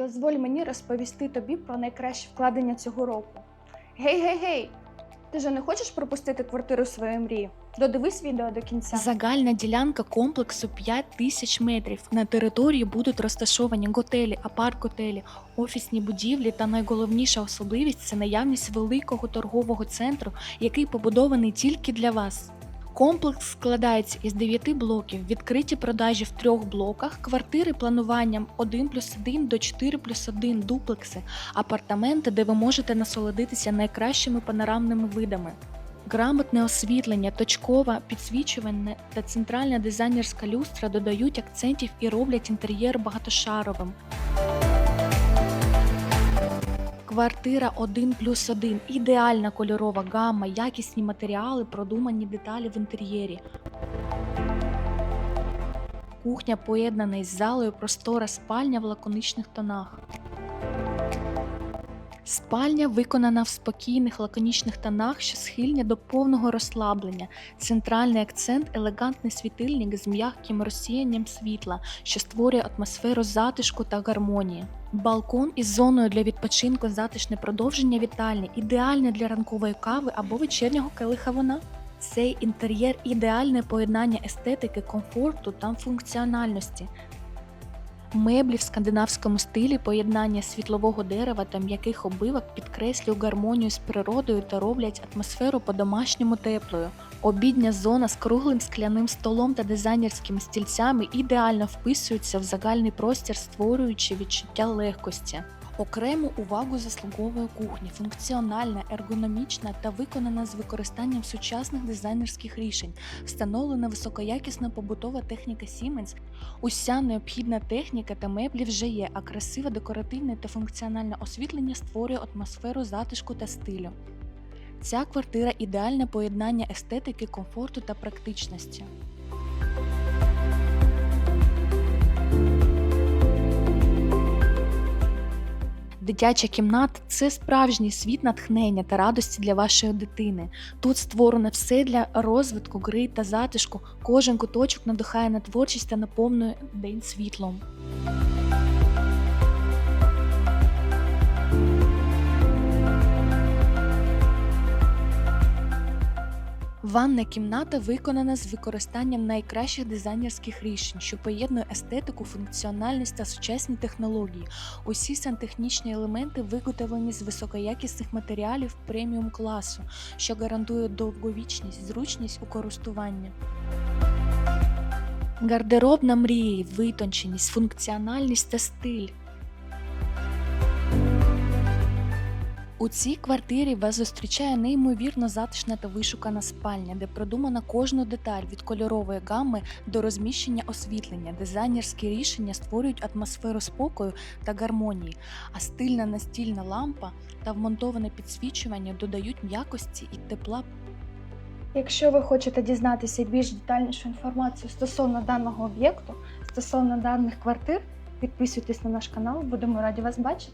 Дозволь мені розповісти тобі про найкраще вкладення цього року. Гей, гей, гей! Ти же не хочеш пропустити квартиру своєї мрії? Додивись відео до кінця. Загальна ділянка комплексу 5 тисяч метрів. На території будуть розташовані готелі, апарт-готелі, офісні будівлі та найголовніша особливість це наявність великого торгового центру, який побудований тільки для вас. Комплекс складається із 9 блоків, відкриті продажі в трьох блоках, квартири плануванням 1 плюс 1 до 4 плюс 1 дуплекси, апартаменти, де ви можете насолодитися найкращими панорамними видами. Грамотне освітлення, точкове підсвічування та центральна дизайнерська люстра додають акцентів і роблять інтер'єр багатошаровим. Квартира 1 плюс 1. Ідеальна кольорова гамма, якісні матеріали, продумані деталі в інтер'єрі. Кухня поєднана із залою, простора спальня в лаконичних тонах. Спальня виконана в спокійних лаконічних тонах, що схильні до повного розслаблення. Центральний акцент елегантний світильник з м'яким розсіянням світла, що створює атмосферу затишку та гармонії. Балкон із зоною для відпочинку затишне продовження вітальні, ідеальне для ранкової кави або вечірнього келиха вина. Цей інтер'єр ідеальне поєднання естетики, комфорту та функціональності. Меблі в скандинавському стилі поєднання світлового дерева та м'яких обивок підкреслюють гармонію з природою та роблять атмосферу по-домашньому теплою. Обідня зона з круглим скляним столом та дизайнерськими стільцями ідеально вписуються в загальний простір, створюючи відчуття легкості. Окрему увагу заслуговує кухня, функціональна, ергономічна та виконана з використанням сучасних дизайнерських рішень, встановлена високоякісна побутова техніка Siemens. Уся необхідна техніка та меблі вже є, а красиве декоративне та функціональне освітлення створює атмосферу затишку та стилю. Ця квартира ідеальне поєднання естетики, комфорту та практичності. Дитяча кімната це справжній світ натхнення та радості для вашої дитини. Тут створено все для розвитку, гри та затишку. Кожен куточок надихає на творчість та наповнює день світлом. Ванна кімната виконана з використанням найкращих дизайнерських рішень, що поєднує естетику, функціональність та сучасні технології. Усі сантехнічні елементи виготовлені з високоякісних матеріалів преміум класу, що гарантує довговічність, зручність у користуванні. Гардеробна мрії, витонченість, функціональність та стиль. У цій квартирі вас зустрічає неймовірно затишна та вишукана спальня, де продумана кожна деталь від кольорової гами до розміщення освітлення. Дизайнерські рішення створюють атмосферу спокою та гармонії, а стильна настільна лампа та вмонтоване підсвічування додають м'якості і тепла Якщо ви хочете дізнатися більш детальнішу інформацію стосовно даного об'єкту, стосовно даних квартир, підписуйтесь на наш канал, будемо раді вас бачити.